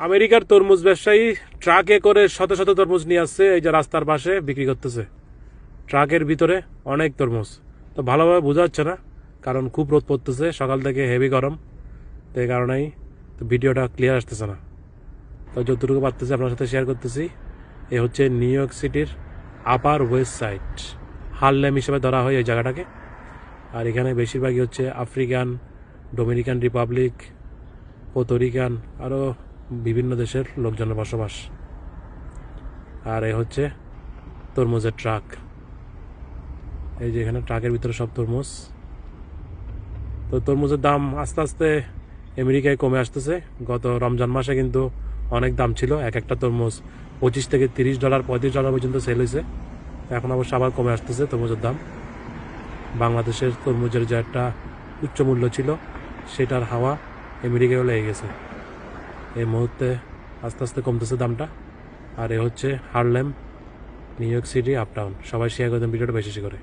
আমেরিকার তরমুজ ব্যবসায়ী ট্রাকে করে শত শত তরমুজ নিয়ে আসছে, এই যে রাস্তার পাশে বিক্রি করতেছে। ট্রাকের ভিতরে অনেক তরমুজ। তো ভালোভাবে বোঝা যাচ্ছে না, কারণ খুব রোদ পড়তেছে, সকাল থেকে হেভি গরম। তো এই কারণেই তো ভিডিওটা ক্লিয়ার আসতেছে না। তো যতটুকু পারতেছি আপনার সাথে শেয়ার করতেছি, এ হচ্ছে নিউ ইয়র্ক সিটির আপার ওয়েস্ট সাইড হারলেম হিসেবে ধরা হয় এই জায়গাটাকে। আর এখানে বেশিরভাগই হচ্ছে আফ্রিকান ডোমিনিকান রিপাবলিক পোতরিকান আরও বিভিন্ন দেশের লোকজনের বসবাস। আর এ হচ্ছে তরমুজের ট্রাক। এই যে এখানে ট্রাকের ভিতরে সব তরমুজ। তো তরমুজের দাম আস্তে আস্তে আমেরিকায় কমে আসতেছে। গত রমজান মাসে কিন্তু অনেক দাম ছিল। এক একটা তরমুজ পঁচিশ থেকে তিরিশ ডলার, পঁয়ত্রিশ ডলার পর্যন্ত সেল হয়েছে। এখন অবশ্য আবার কমে আসতেছে তরমুজের দাম। বাংলাদেশের তরমুজের যে একটা উচ্চ মূল্য ছিল, সেটার হাওয়া আমেরিকায় লেগে গেছে। এই মুহূর্তে আস্তে আস্তে কমতেছে দামটা। আর এ হচ্ছে Harlem, New York City up down সবাই শেয়ার করে দেন ভিডিওটা বেশি বেশি করে।